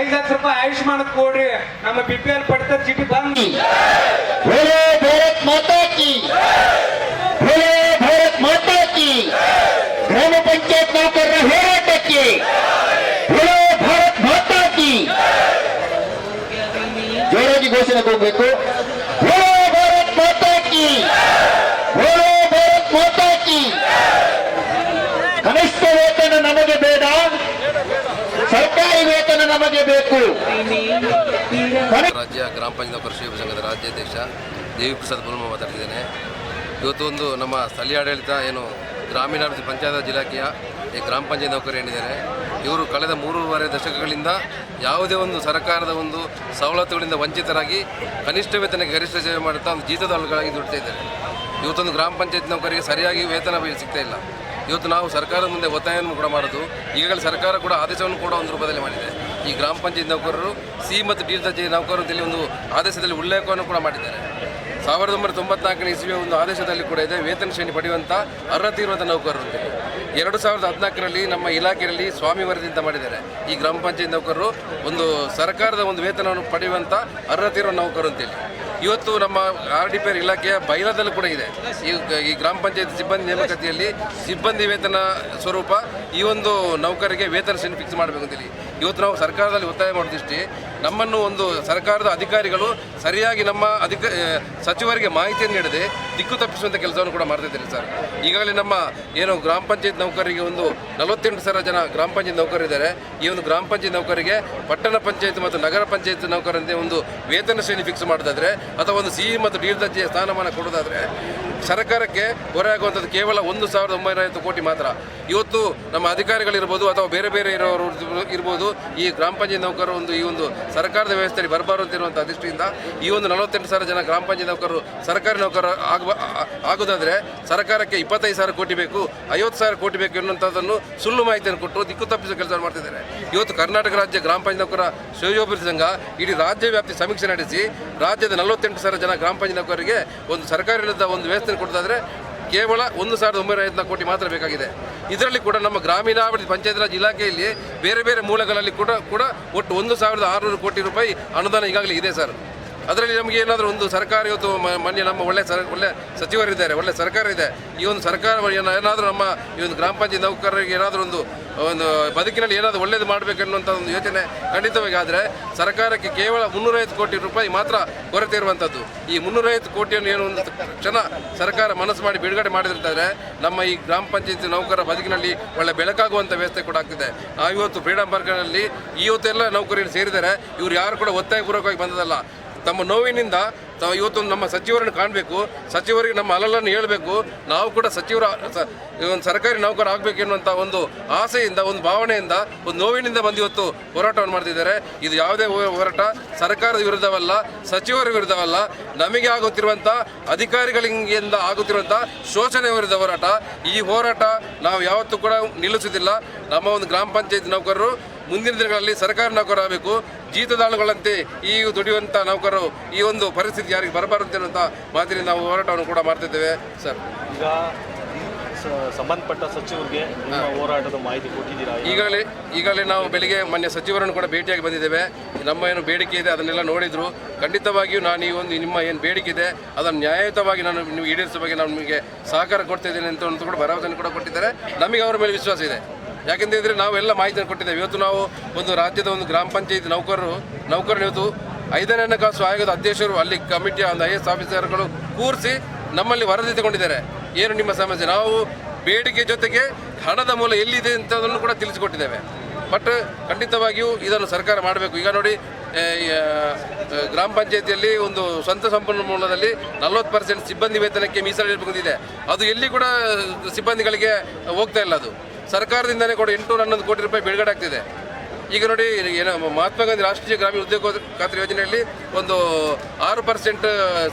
ಐದ್ ಲಕ್ಷ ರೂಪಾಯಿ ಆಯುಷ್ಮಾನ್ ಕೊಡ್ರಿ ನಮ್ಮ ಬಿಪಿಎಲ್ ಪಡಿತ ಚೀಟಿ ಬಂದ್. ನಮಗೆ ಬೇಕು. ರಾಜ್ಯ ಗ್ರಾಮ ಪಂಚಾಯತ್ ಶಿವ ಸಂಘದ ರಾಜ್ಯಾಧ್ಯಕ್ಷ ದೇವಿ ಪ್ರಸಾದ್ ಬುಲ್ಮ ಮಾತಾಡ್ತಿದ್ದೇನೆ. ಇವತ್ತು ಒಂದು ನಮ್ಮ ಸ್ಥಳೀಯ ಆಡಳಿತ ಏನು ಗ್ರಾಮೀಣಾಭಿವೃದ್ಧಿ ಪಂಚಾಯತ್ ಇಲಾಖೆಯ ಈ ಗ್ರಾಮ ಪಂಚಾಯತ್ ನೌಕರಿ ಏನಿದ್ದಾರೆ, ಇವರು ಕಳೆದ ಮೂರೂವರೆ ದಶಕಗಳಿಂದ ಯಾವುದೇ ಒಂದು ಸರ್ಕಾರದ ಒಂದು ಸವಲತ್ತುಗಳಿಂದ ವಂಚಿತರಾಗಿ ಕನಿಷ್ಠ ವೇತನಕ್ಕೆ ಗರಿಷ್ಠ ಸೇವೆ ಮಾಡುತ್ತಾ ಒಂದು ಜೀತದಾಳುಗಳಾಗಿ ದುಡ್ತಾ ಇದ್ದಾರೆ. ಇವತ್ತೊಂದು ಗ್ರಾಮ ಪಂಚಾಯತ್ ನೌಕರಿಗೆ ಸರಿಯಾಗಿ ವೇತನ ಸಿಗ್ತಾ ಇಲ್ಲ. ಇವತ್ತು ನಾವು ಸರ್ಕಾರದ ಮುಂದೆ ಒತ್ತಾಯವನ್ನು ಕೂಡ ಮಾಡೋದು, ಈಗಾಗಲೇ ಸರ್ಕಾರ ಕೂಡ ಆದೇಶವನ್ನು ಕೂಡ ಒಂದು ರೂಪದಲ್ಲಿ ಮಾಡಿದೆ. ಈ ಗ್ರಾಮ ಪಂಚಾಯತ್ ನೌಕರರು, ಸಿ ಮತ್ತು ಡಿ ದರ್ಜೆ ನೌಕರರು ಅಂತೇಳಿ ಒಂದು ಆದೇಶದಲ್ಲಿ ಉಲ್ಲೇಖವನ್ನು ಕೂಡ ಮಾಡಿದ್ದಾರೆ. ಸಾವಿರದ ಒಂಬೈನೂರ ತೊಂಬತ್ನಾಲ್ಕನೇ ಇಸ್ವಿಯ ಒಂದು ಆದೇಶದಲ್ಲಿ ಕೂಡ ಇದೆ, ವೇತನ ಶ್ರೇಣಿ ಪಡೆಯುವಂಥ ಅರ್ಹತೆ ಇರುವಂಥ ನೌಕರರು ಅಂತೇಳಿ ಎರಡು ಸಾವಿರದ ಹದಿನಾಲ್ಕರಲ್ಲಿ ನಮ್ಮ ಇಲಾಖೆಯಲ್ಲಿ ಸ್ವಾಮಿ ವರದಿ ಮಾಡಿದ್ದಾರೆ. ಈ ಗ್ರಾಮ ಪಂಚಾಯತ್ ನೌಕರರು ಒಂದು ಸರ್ಕಾರದ ಒಂದು ವೇತನವನ್ನು ಪಡೆಯುವಂಥ ಅರ್ಹತೆ ಇರುವ ನೌಕರರು ಅಂತೇಳಿ ಇವತ್ತು ನಮ್ಮ ಆರ್ ಡಿ ಪಿ ಇಲಾಖೆಯ ಬೈಲಾದಲ್ಲೂ ಕೂಡ ಇದೆ. ಈ ಗ್ರಾಮ ಪಂಚಾಯತ್ ಸಿಬ್ಬಂದಿ ನೇಮಕಾತಿಯಲ್ಲಿ ಸಿಬ್ಬಂದಿ ವೇತನ ಸ್ವರೂಪ ಈ ಒಂದು ನೌಕರಿಗೆ ವೇತನ ಶ್ರೇಣಿ ಫಿಕ್ಸ್ ಮಾಡಬೇಕು ಅಂತೇಳಿ ಇವತ್ತು ನಾವು ಸರ್ಕಾರದಲ್ಲಿ ಒತ್ತಾಯ ಮಾಡೋದಿಷ್ಟೇ ನಮ್ಮನ್ನು ಒಂದು ಸರ್ಕಾರದ ಅಧಿಕಾರಿಗಳು ಸರಿಯಾಗಿ ನಮ್ಮ ಅಧಿಕ ಸಚಿವರಿಗೆ ಮಾಹಿತಿಯನ್ನು ನೀಡದೆ ದಿಕ್ಕು ತಪ್ಪಿಸುವಂಥ ಕೆಲಸವನ್ನು ಕೂಡ ಮಾಡ್ತಿದ್ದಾರೆ ಸರ್. ಈಗಾಗಲೇ ನಮ್ಮ ಏನು ಗ್ರಾಮ ಪಂಚಾಯತ್ ನೌಕರರಿಗೆ ಒಂದು ನಲವತ್ತೆಂಟು ಸಾವಿರ ಜನ ಗ್ರಾಮ ಪಂಚಾಯತ್ ನೌಕರಿದ್ದಾರೆ ಈ ಒಂದು ಗ್ರಾಮ ಪಂಚಾಯತ್ ನೌಕರಿಗೆ ಪಟ್ಟಣ ಪಂಚಾಯತ್ ಮತ್ತು ನಗರ ಪಂಚಾಯತ್ ನೌಕರಂತೆ ಒಂದು ವೇತನ ಶ್ರೇಣಿ ಫಿಕ್ಸ್ ಮಾಡೋದಾದರೆ ಅಥವಾ ಒಂದು ಸಿ ಮತ್ತು ದರ್ಜೆಯ ಸ್ಥಾನಮಾನ ಕೊಡೋದಾದ್ರೆ ಸರ್ಕಾರಕ್ಕೆ ಹೊರೆಯಾಗುವಂಥದ್ದು ಕೇವಲ ಒಂದು ಸಾವಿರದ ಒಂಬೈನೂರ ಐವತ್ತು ಕೋಟಿ ಮಾತ್ರ. ಇವತ್ತು ನಮ್ಮ ಅಧಿಕಾರಿಗಳಿರ್ಬೋದು ಅಥವಾ ಬೇರೆ ಬೇರೆ ಇರೋರು ಇರ್ಬೋದು, ಈ ಗ್ರಾಮ ಪಂಚಾಯತ್ ನೌಕರರು ಒಂದು, ಈ ಒಂದು ಸರ್ಕಾರದ ವ್ಯವಸ್ಥೆಯಲ್ಲಿ ಬರಬಾರದು ಅಂತಿರುವಂಥ ದೃಷ್ಟಿಯಿಂದ ಈ ಒಂದು ನಲವತ್ತೆಂಟು ಸಾವಿರ ಜನ ಗ್ರಾಮ ಪಂಚಾಯತ್ ನೌಕರರು, ಸರ್ಕಾರಿ ನೌಕರ ಆಗುವ ಆಗೋದಾದರೆ ಸರ್ಕಾರಕ್ಕೆ ಇಪ್ಪತ್ತೈದು ಸಾವಿರ ಕೋಟಿ ಬೇಕು, ಐವತ್ತು ಸಾವಿರ ಕೋಟಿ ಬೇಕು ಎನ್ನುವಂಥದ್ದನ್ನು ಸುಳ್ಳು ಮಾಹಿತಿಯನ್ನು ಕೊಟ್ಟು ದಿಕ್ಕು ತಪ್ಪಿಸುವ ಕೆಲಸ ಮಾಡ್ತಿದ್ದಾರೆ. ಇವತ್ತು ಕರ್ನಾಟಕ ರಾಜ್ಯ ಗ್ರಾಮ ಪಂಚಾಯತ್ ನೌಕರ ಶ್ರೇಯೋಭಿವೃದ್ಧಿ ಸಂಘ ಇಡೀ ರಾಜ್ಯ ವ್ಯಾಪ್ತಿ ಸಮೀಕ್ಷೆ ನಡೆಸಿ, ರಾಜ್ಯದ ನಲವತ್ತೆಂಟು ಸಾವಿರ ಜನ ಗ್ರಾಮ ಪಂಚಾಯತ್ ನೌಕರರಿಗೆ ಒಂದು ಸರ್ಕಾರದ ಒಂದು ವ್ಯವಸ್ಥೆ ಕೊಡೋದಾದ್ರೆ ಕೇವಲ ಒಂದು ಸಾವಿರದ ಒಂಬೈನೂರ ಐದು ಕೋಟಿ ಮಾತ್ರ ಬೇಕಾಗಿದೆ. ಇದರಲ್ಲಿ ಕೂಡ ನಮ್ಮ ಗ್ರಾಮೀಣಾಭಿವೃದ್ಧಿ ಪಂಚಾಯತ್ ರಾಜ್ ಇಲಾಖೆಯಲ್ಲಿ ಬೇರೆ ಬೇರೆ ಮೂಲಗಳಲ್ಲಿ ಕೂಡ ಕೂಡ ಒಟ್ಟು ಒಂದು ಸಾವಿರದ ಆರುನೂರು ಕೋಟಿ ರೂಪಾಯಿ ಅನುದಾನ ಈಗಾಗಲೇ ಇದೆ ಸರ್. ಅದರಲ್ಲಿ ನಮಗೆ ಏನಾದರೂ ಒಂದು ಸರ್ಕಾರ ಇವತ್ತು ಮೊನ್ನೆ ನಮ್ಮ ಒಳ್ಳೆ ಸರ್, ಒಳ್ಳೆ ಸಚಿವರಿದ್ದಾರೆ, ಒಳ್ಳೆ ಸರ್ಕಾರ ಇದೆ ಈ ಒಂದು ಸರ್ಕಾರ ಏನ- ಏನಾದರೂ ನಮ್ಮ ಈ ಒಂದು ಗ್ರಾಮ ಪಂಚಾಯತ್ ನೌಕರರಿಗೆ ಏನಾದರೂ ಒಂದು ಒಂದು ಬದುಕಿನಲ್ಲಿ ಏನಾದರೂ ಒಳ್ಳೇದು ಮಾಡಬೇಕನ್ನುವಂಥ ಒಂದು ಯೋಚನೆ ಖಂಡಿತವಾಗಿ. ಆದರೆ ಸರ್ಕಾರಕ್ಕೆ ಕೇವಲ ಮುನ್ನೂರೈವತ್ತು ಕೋಟಿ ರೂಪಾಯಿ ಮಾತ್ರ ಕೊರತೆ ಇರುವಂಥದ್ದು ಈ ಮುನ್ನೂರೈವತ್ತು ಕೋಟಿಯನ್ನು ಏನು ಒಂದು ಕ್ಷಣ ಸರ್ಕಾರ ಮನಸ್ಸು ಮಾಡಿ ಬಿಡುಗಡೆ ಮಾಡಿದಿರ್ತಾರೆ ನಮ್ಮ ಈ ಗ್ರಾಮ ಪಂಚಾಯತ್ ನೌಕರರ ಬದುಕಿನಲ್ಲಿ ಒಳ್ಳೆ ಬೆಳಕಾಗುವಂಥ ವ್ಯವಸ್ಥೆ ಕೂಡ ಆಗ್ತಿದೆ. ಆ ಇವತ್ತು ಫ್ರೀಡಂ ಪಾರ್ಕ್ನಲ್ಲಿ ಇವತ್ತೆಲ್ಲ ನೌಕರರು ಸೇರಿದ್ದಾರೆ. ಇವರು ಯಾರು ಕೂಡ ಒತ್ತಾಯಪೂರ್ವಕವಾಗಿ ಬಂದದಲ್ಲ ತಮ್ಮ ನೋವಿನಿಂದ ತಾವು ಇವತ್ತು ನಮ್ಮ ಸಚಿವರನ್ನು ಕಾಣಬೇಕು, ಸಚಿವರಿಗೆ ನಮ್ಮ ಅಲಲನ್ನು ಹೇಳಬೇಕು, ನಾವು ಕೂಡ ಸಚಿವರ ಒಂದು ಸರ್ಕಾರಿ ನೌಕರ ಆಗಬೇಕು ಎನ್ನುವಂಥ ಒಂದು ಆಸೆಯಿಂದ, ಒಂದು ಭಾವನೆಯಿಂದ, ಒಂದು ನೋವಿನಿಂದ ಬಂದು ಇವತ್ತು ಹೋರಾಟವನ್ನು ಮಾಡ್ತಿದ್ದಾರೆ. ಇದು ಯಾವುದೇ ಹೋರಾಟ, ಸರ್ಕಾರದ ವಿರುದ್ಧವಲ್ಲ, ಸಚಿವರ ವಿರುದ್ಧವಲ್ಲ, ನಮಗೆ ಆಗುತ್ತಿರುವಂಥ ಅಧಿಕಾರಿಗಳಿಂದ ಆಗುತ್ತಿರುವಂಥ ಶೋಷಣೆ ವಿರುದ್ಧ ಹೋರಾಟ. ಈ ಹೋರಾಟ ನಾವು ಯಾವತ್ತೂ ಕೂಡ ನಿಲ್ಲಿಸುವುದಿಲ್ಲ. ನಮ್ಮ ಒಂದು ಗ್ರಾಮ ಪಂಚಾಯತ್ ನೌಕರರು ಮುಂದಿನ ದಿನಗಳಲ್ಲಿ ಸರ್ಕಾರಿ ನೌಕರ ಆಗಬೇಕು ಜೀತದಾಳುಗಳಂತೆ ಈ ದುಡಿಯುವಂಥ ನೌಕರರು ಈ ಒಂದು ಪರಿಸ್ಥಿತಿ ಯಾರಿಗೆ ಬರಬಾರದು ಅನ್ನುವಂಥ ಮಾತಿನಿಂದ ನಾವು ಹೋರಾಟವನ್ನು ಕೂಡ ಮಾಡ್ತಿದ್ದೇವೆ ಸರ್. ಈಗ ಸಂಬಂಧಪಟ್ಟ ಸಚಿವರಿಗೆ ಹೋರಾಟದ ಮಾಹಿತಿ ಕೊಟ್ಟಿದ್ದೀರಾ ಈಗಾಗಲೇ ಈಗಾಗಲೇ ನಾವು ಬೆಳಿಗ್ಗೆ ಮೊನ್ನೆ ಸಚಿವರನ್ನು ಕೂಡ ಭೇಟಿಯಾಗಿ ಬಂದಿದ್ದೇವೆ. ನಮ್ಮ ಏನು ಬೇಡಿಕೆ ಇದೆ ಅದನ್ನೆಲ್ಲ ನೋಡಿದ್ರು. ಖಂಡಿತವಾಗಿಯೂ ನಾನು ಈ ಒಂದು ನಿಮ್ಮ ಏನು ಬೇಡಿಕೆ ಇದೆ ಅದನ್ನು ನ್ಯಾಯಯುತವಾಗಿ ನಾನು ನಿಮಗೆ ಈಡೇರಿಸುವ ಬಗ್ಗೆ ನಾನು ನಿಮಗೆ ಸಹಕಾರ ಕೊಡ್ತಿದ್ದೇನೆ ಅಂತ ಒಂದು ಕೂಡ ಭರವಸೆಯನ್ನು ಕೂಡ ಕೊಟ್ಟಿದ್ದಾರೆ. ನಮಗೆ ಅವರ ಮೇಲೆ ವಿಶ್ವಾಸ ಇದೆ. ಯಾಕೆಂತಂದರೆ ನಾವೆಲ್ಲ ಮಾಹಿತಿಯನ್ನು ಕೊಟ್ಟಿದ್ದೇವೆ. ಇವತ್ತು ನಾವು ಒಂದು ರಾಜ್ಯದ ಒಂದು ಗ್ರಾಮ ಪಂಚಾಯತ್ ನೌಕರರು ನೌಕರರು ಇವತ್ತು ಐದನೇ ಹಣಕಾಸು ಆಯೋಗದ ಅಧ್ಯಕ್ಷರು, ಅಲ್ಲಿ ಕಮಿಟಿಯ ಒಂದು ಐ ಎಸ್ ಆಫೀಸರ್ಗಳು ಕೂರಿಸಿ ನಮ್ಮಲ್ಲಿ ವರದಿ ತಗೊಂಡಿದ್ದಾರೆ ಏನು ನಿಮ್ಮ ಸಮಸ್ಯೆ? ನಾವು ಬೇಡಿಕೆ ಜೊತೆಗೆ ಹಣದ ಮೂಲ ಎಲ್ಲಿದೆ ಅಂತದನ್ನು ಕೂಡ ತಿಳಿಸಿಕೊಟ್ಟಿದ್ದೇವೆ. ಬಟ್ ಖಂಡಿತವಾಗಿಯೂ ಇದನ್ನು ಸರ್ಕಾರ ಮಾಡಬೇಕು. ಈಗ ನೋಡಿ ಗ್ರಾಮ ಪಂಚಾಯತಿಯಲ್ಲಿ ಒಂದು ಸ್ವಂತ ಸಂಪನ್ಮೂಲದಲ್ಲಿ ನಲವತ್ತು ಪರ್ಸೆಂಟ್ ಸಿಬ್ಬಂದಿ ವೇತನಕ್ಕೆ ಮೀಸಲಿಡಬೇಕಿದೆ ಅದು ಎಲ್ಲಿ ಕೂಡ ಸಿಬ್ಬಂದಿಗಳಿಗೆ ಹೋಗ್ತಾ ಇಲ್ಲ ಅದು. ಸರ್ಕಾರದಿಂದನೇ ಕೂಡ ಎಂಟು ಹನ್ನೊಂದು ಕೋಟಿ ರೂಪಾಯಿ ಬಿಡುಗಡೆ ಆಗ್ತಿದೆ. ಈಗ ನೋಡಿ, ಏನು ಮಹಾತ್ಮ ಗಾಂಧಿ ರಾಷ್ಟ್ರೀಯ ಗ್ರಾಮೀಣ ಉದ್ಯೋಗ ಖಾತ್ರಿ ಯೋಜನೆಯಲ್ಲಿ ಒಂದು ಆರು ಪರ್ಸೆಂಟ್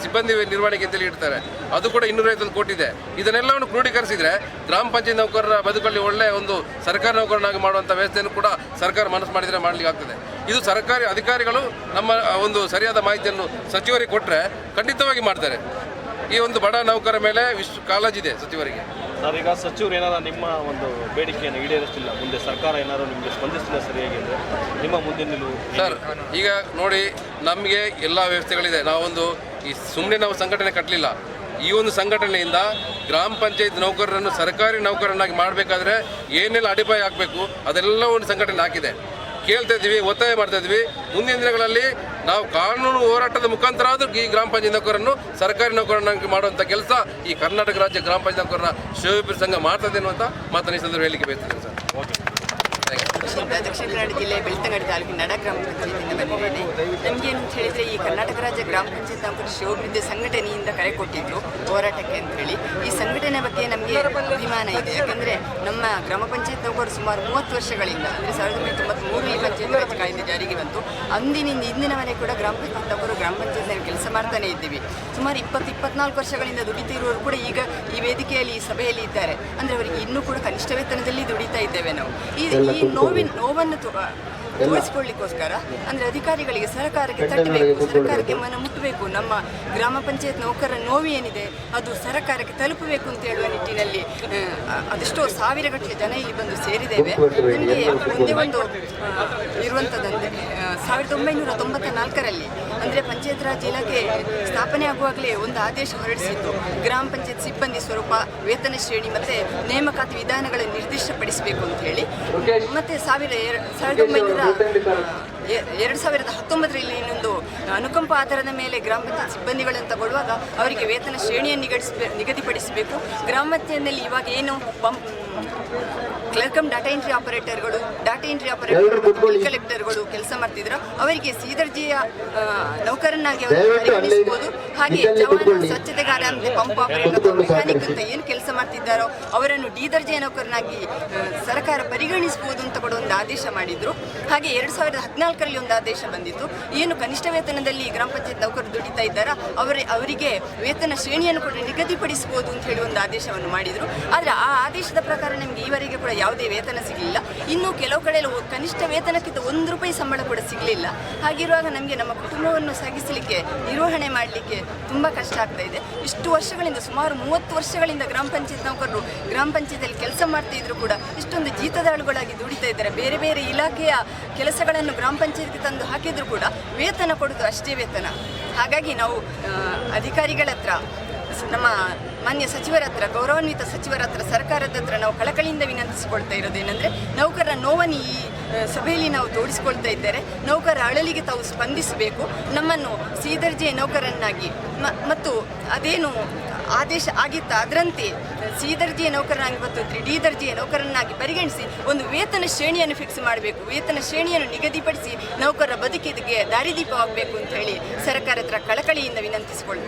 ಸಿಬ್ಬಂದಿ ನಿರ್ವಹಣೆಗೆ ಅಂತೇಳಿ ಇಡ್ತಾರೆ. ಅದು ಕೂಡ ಇನ್ನೂರೈವತ್ತೊಂದು ಕೋಟಿ ಇದೆ. ಇದನ್ನೆಲ್ಲವನ್ನು ಕ್ರೋಢೀಕರಿಸಿದ್ರೆ ಗ್ರಾಮ ಪಂಚಾಯತ್ ನೌಕರರ ಬದುಕಲ್ಲಿ ಒಳ್ಳೆಯ ಒಂದು ಸರ್ಕಾರ ನೌಕರನಾಗಿ ಮಾಡುವಂಥ ವ್ಯವಸ್ಥೆಯನ್ನು ಕೂಡ ಸರ್ಕಾರ ಮನಸ್ಸು ಮಾಡಿದರೆ ಮಾಡಲಿಕ್ಕೆ ಆಗ್ತದೆ. ಇದು ಸರ್ಕಾರಿ ಅಧಿಕಾರಿಗಳು ನಮ್ಮ ಒಂದು ಸರಿಯಾದ ಮಾಹಿತಿಯನ್ನು ಸಚಿವರಿಗೆ ಕೊಟ್ಟರೆ ಖಂಡಿತವಾಗಿ ಮಾಡ್ತಾರೆ. ಈ ಒಂದು ಬಡ ನೌಕರ ಮೇಲೆ ವಿಶ್ ಕಾಳಜಿ ಇದೆ ಸಚಿವರಿಗೆ. ಸರ್ ಈಗ ಸಚಿವರು ಏನಾರ ನಿಮ್ಮ ಒಂದು ಬೇಡಿಕೆಯನ್ನು ಈಡೇರಿಸ್ತಿಲ್ಲ, ಮುಂದೆ ಸರ್ಕಾರ ಏನಾದ್ರು ನಿಮಗೆ ಸ್ಪಂದಿಸ್ತಿಲ್ಲ ಸರಿಯಾಗಿ ಅಂದರೆ ನಿಮ್ಮ ಮುಂದಿನ ನಿಲುವು ಸರ್, ಈಗ ನೋಡಿ, ನಮಗೆ ಎಲ್ಲ ವ್ಯವಸ್ಥೆಗಳಿದೆ. ನಾವೊಂದು ಈ ಸುಮ್ಮನೆ ನಾವು ಸಂಘಟನೆ ಕಟ್ಟಲಿಲ್ಲ ಈ ಒಂದು ಸಂಘಟನೆಯಿಂದ ಗ್ರಾಮ ಪಂಚಾಯತ್ ನೌಕರರನ್ನು ಸರ್ಕಾರಿ ನೌಕರನ್ನಾಗಿ ಮಾಡಬೇಕಾದ್ರೆ ಏನೆಲ್ಲ ಅಡಿಪಾಯ ಆಗಬೇಕು ಅದೆಲ್ಲ ಒಂದು ಸಂಘಟನೆ ಹಾಕಿದೆ. ಕೇಳ್ತಾ ಇದ್ವಿ ಒತ್ತಾಯ ಮಾಡ್ತಾ ಇದ್ವಿ ಮುಂದಿನ ದಿನಗಳಲ್ಲಿ ನಾವು ಕಾನೂನು ಹೋರಾಟದ ಮುಖಾಂತರ ಆದರೂ ಈ ಗ್ರಾಮ ಪಂಚಾಯತ್ ನೌಕರನ್ನು ಸರ್ಕಾರಿ ನೌಕರನ್ನಾಗಿ ಮಾಡುವಂಥ ಕೆಲಸ ಈ ಕರ್ನಾಟಕ ರಾಜ್ಯ ಗ್ರಾಮ ಪಂಚಾಯತ್ ನೌಕರರ ಶಿವಪುರ ಸಂಘ ಮಾಡ್ತದೆ ಅನ್ನುವಂಥ ಮಾತನ್ನು ಈ ಸಂದರ್ಭ ಹೇಳಿಕೆ ಬಯಸ್ತೇನೆ sir. Thank you Dakshina Kannada ಜಿಲ್ಲೆ ಬೆಳ್ತಂಗಡಿ ತಾಲೂಕಿನ ನಡ ಗ್ರಾಮ ಪಂಚಾಯತಿಯಿಂದ ಬಂದಿದ್ದೇನೆ ನಮಗೆ ಏನು ಹೇಳಿದರೆ ಈ ಕರ್ನಾಟಕ ರಾಜ್ಯ ಗ್ರಾಮ ಪಂಚಾಯತ್ ನೌಕರ ಶಿವಭಿವೃದ್ಧಿ ಸಂಘಟನೆಯಿಂದ ಕರೆ ಕೊಟ್ಟಿದ್ರು ಹೋರಾಟಕ್ಕೆ ಅಂತ ಹೇಳಿ ಈ ಸಂಘಟನೆ ಬಗ್ಗೆ ನಮಗೆ ಅಭಿಮಾನ ಇದೆ. ಯಾಕಂದರೆ ನಮ್ಮ ಗ್ರಾಮ ಪಂಚಾಯತ್ ನೌಕರು ಸುಮಾರು ಮೂವತ್ತು ವರ್ಷಗಳಿಂದ ಅಂದರೆ ಸಾವಿರದ ಒಂಬೈನೂರ ತೊಂಬತ್ಮೂರರಲ್ಲಿ ಪಂಚಾಯತ್ ರಾಜ್ ಕಾಯ್ದೆ ಜಾರಿಗೆ ಬಂತು. ಅಂದಿನಿಂದ ಇಂದಿನವರೆಗೆ ಕೂಡ ಗ್ರಾಮ ಪಂಚಾಯತ್ ನೌಕರು ಗ್ರಾಮ ಪಂಚಾಯತ್ನಲ್ಲಿ ಕೆಲಸ ಮಾಡ್ತಾನೆ ಇದ್ದೀವಿ. ಸುಮಾರು ಇಪ್ಪತ್ತು ಇಪ್ಪತ್ನಾಲ್ಕು ವರ್ಷಗಳಿಂದ ದುಡಿತಿರುವವರು ಕೂಡ ಈಗ ಈ ವೇದಿಕೆಯಲ್ಲಿ ಈ ಸಭೆಯಲ್ಲಿ ಇದ್ದಾರೆ. ಅಂದರೆ ಅವರಿಗೆ ಇನ್ನೂ ಕೂಡ ಕನಿಷ್ಠ ವೇತನದಲ್ಲಿ ದುಡಿತಾ ಇದ್ದೇವೆ ನಾವು. ಈ ಈ ನೋವಿನ ನೋವನ್ನು ತೋರಿಸಿಕೊಳ್ಳಿಕ್ಕೋಸ್ಕರ ಅಂದ್ರೆ ಅಂದರೆ ಅಧಿಕಾರಿಗಳಿಗೆ ಸರ್ಕಾರಕ್ಕೆ ತಟ್ಟಬೇಕು ಸರ್ಕಾರಕ್ಕೆ ಮನ ಮುಟ್ಟಬೇಕು ನಮ್ಮ ಗ್ರಾಮ ಪಂಚಾಯತ್ ನೌಕರರ ನೋವು ಏನಿದೆ ಅದು ಸರ್ಕಾರಕ್ಕೆ ತಲುಪಬೇಕು ಅಂತ ಹೇಳುವ ನಿಟ್ಟಿನಲ್ಲಿ ಅದೆಷ್ಟೋ ಸಾವಿರ ಗಟ್ಟಲೆ ಜನ ಇಲ್ಲಿ ಬಂದು ಸೇರಿದ್ದೇವೆ. ನನಗೆ ಒಂದೇ ಒಂದು ಆ, ಸಾವಿರದ ಒಂಬೈನೂರ ತೊಂಬತ್ತ ನಾಲ್ಕರಲ್ಲಿ ಅಂದರೆ ಪಂಚಾಯತ್ ರಾಜ್ ಇಲಾಖೆ ಸ್ಥಾಪನೆ ಆಗುವಾಗಲೇ ಒಂದು ಆದೇಶ ಹೊರಡಿಸಿತ್ತು. ಗ್ರಾಮ ಪಂಚಾಯತ್ ಸಿಬ್ಬಂದಿ ಸ್ವರೂಪ, ವೇತನ ಶ್ರೇಣಿ ಮತ್ತು ನೇಮಕಾತಿ ವಿಧಾನಗಳನ್ನು ನಿರ್ದಿಷ್ಟಪಡಿಸಬೇಕು ಅಂತ ಹೇಳಿ. ಮತ್ತು ಸಾವಿರ ಸಾವಿರದ ಒಂಬೈನೂರ ಎರಡು ಸಾವಿರದ ಹತ್ತೊಂಬತ್ತರಲ್ಲಿ ಇನ್ನೊಂದು ಅನುಕಂಪ ಆಧಾರದ ಮೇಲೆ ಗ್ರಾಮ ಪಂಚಾಯತ್ ಸಿಬ್ಬಂದಿಗಳನ್ನು ತಗೊಳ್ಳುವಾಗ ಅವರಿಗೆ ವೇತನ ಶ್ರೇಣಿಯನ್ನು ನಿಗಡಿಸ್ಬೇ, ನಿಗದಿಪಡಿಸಬೇಕು. ಗ್ರಾಮ ಪಂಚಾಯತ್ನಲ್ಲಿ ಇವಾಗ ಏನು ಪಂಪ್ ಕ್ಲರ್ಕಮ್ ಡಾಟಾ ಎಂಟ್ರಿ ಆಪರೇಟರ್ಗಳು ಡಾಟಾ ಎಂಟ್ರಿ ಆಪರೇಟರ್ಗಳು ಕಲೆಕ್ಟರ್ಗಳು ಕೆಲಸ ಮಾಡ್ತಿದ್ರು. ಅವರಿಗೆ ಸೀದರ್ಜಿಯ ನೌಕರನ್ನಾಗಿ ಅವರು ಪರಿಗಣಿಸಬಹುದು ಹಾಗೆ ಜವಾನ. ಸ್ವಚ್ಛತೆಗಾರ ಅಂತ ಪಂಪ್ ಆಪರೇಟರ್ ಮೆಕ್ಯಾನಿಕ್ ಅಂತ. ಏನು ಕೆಲಸ ಮಾಡ್ತಿದ್ದಾರೋ ಅವರನ್ನು ಡಿ ದರ್ಜೆಯ ನೌಕರನಾಗಿ ಸರ್ಕಾರ ಪರಿಗಣಿಸಬಹುದು ಅಂತ ಕೂಡ ಒಂದು ಆದೇಶ ಮಾಡಿದ್ರು. ಹಾಗೆ ಎರಡು ಸಾವಿರದ ಹದಿನಾಲ್ಕರಲ್ಲಿ ಒಂದು ಆದೇಶ ಬಂದಿತ್ತು. ಏನು ಕನಿಷ್ಠ ವೇತನದಲ್ಲಿ ಗ್ರಾಮ ಪಂಚಾಯತ್ ನೌಕರರು ದುಡಿತಾ ಇದ್ದಾರ? ಅವರ ಅವರಿಗೆ ವೇತನ ಶ್ರೇಣಿಯನ್ನು ಕೂಡ ನಿಗದಿಪಡಿಸಬಹುದು ಅಂತ ಹೇಳಿ ಒಂದು ಆದೇಶವನ್ನು ಮಾಡಿದ್ರು. ಆದರೆ ಆ ಆದೇಶದ ಪ್ರಕಾರ ನಮಗೆ ಈವರೆಗೆ ಕೂಡ ಯಾವುದೇ ವೇತನ ಸಿಗಲಿಲ್ಲ. ಇನ್ನು ಕೆಲವು ಕಡೆ ಕನಿಷ್ಠ ವೇತನಕ್ಕಿಂತ ಒಂದು ರೂಪಾಯಿ ಸಂಬಳ ಕೂಡ ಸಿಗಲಿಲ್ಲ. ಹಾಗಿರುವಾಗ ನಮಗೆ ನಮ್ಮ ಕುಟುಂಬವನ್ನು ಸಾಗಿಸಲಿಕ್ಕೆ ನಿರ್ವಹಣೆ ಮಾಡಲಿಕ್ಕೆ ತುಂಬ ಕಷ್ಟ ಆಗ್ತಾ ಇದೆ. ಇಷ್ಟು ವರ್ಷಗಳಿಂದ ಸುಮಾರು ಮೂವತ್ತು ವರ್ಷಗಳಿಂದ ಗ್ರಾಮ ಪಂಚಾಯತ್ ನೌಕರರು ಗ್ರಾಮ ಪಂಚಾಯತಲ್ಲಿ ಕೆಲಸ ಮಾಡ್ತಾ ಇದ್ರು ಕೂಡ ಇಷ್ಟೊಂದು ಜೀತದಾಳುಗಳಾಗಿ ದುಡಿತಾ ಇದ್ದಾರೆ. ಬೇರೆ ಬೇರೆ ಇಲಾಖೆಯ ಕೆಲಸಗಳನ್ನು ಗ್ರಾಮ ಪಂಚಾಯತ್ಗೆ ತಂದು ಹಾಕಿದ್ರು ಕೂಡ ವೇತನ ಕೊಡೋದು ಅಷ್ಟೇ ವೇತನ. ಹಾಗಾಗಿ ನಾವು ಅಧಿಕಾರಿಗಳ ಹತ್ರ ನಮ್ಮ ಮಾನ್ಯ ಸಚಿವರ ಹತ್ರ, ಗೌರವಾನ್ವಿತ ಸಚಿವರ ಹತ್ರ, ಸರ್ಕಾರದ ಹತ್ರ ನಾವು ಕಳಕಳಿಯಿಂದ ವಿನಂತಿಸಿಕೊಳ್ತಾ ಇರೋದೇನೆಂದರೆ ನೌಕರರ ನೋವನ್ನು ಈ ಸಭೆಯಲ್ಲಿ ನಾವು ತೋಡಿಸಿಕೊಳ್ತಾ ಇದ್ದಾರೆ. ನೌಕರರ ಅಳಲಿಗೆ ತಾವು ಸ್ಪಂದಿಸಬೇಕು. ನಮ್ಮನ್ನು ಸೀದರ್ಜೆಯ ನೌಕರನ್ನಾಗಿ ಮತ್ತು ಅದೇನು ಆದೇಶ ಆಗಿತ್ತ ಅದರಂತೆ ಸಿ ದರ್ಜೆಯ ನೌಕರನಾಗಿ ಮತ್ತು ಡಿ ದರ್ಜೆಯ ನೌಕರನ್ನಾಗಿ ಪರಿಗಣಿಸಿ ಒಂದು ವೇತನ ಶ್ರೇಣಿಯನ್ನು ಫಿಕ್ಸ್ ಮಾಡಬೇಕು. ವೇತನ ಶ್ರೇಣಿಯನ್ನು ನಿಗದಿಪಡಿಸಿ ನೌಕರರ ಬದುಕಿಗೆ ದಾರಿದೀಪವಾಗಬೇಕು ಅಂತ ಹೇಳಿ ಸರ್ಕಾರ ಹತ್ರ ಕಳಕಳಿಯಿಂದ ವಿನಂತಿಸಿಕೊಳ್ಳಿ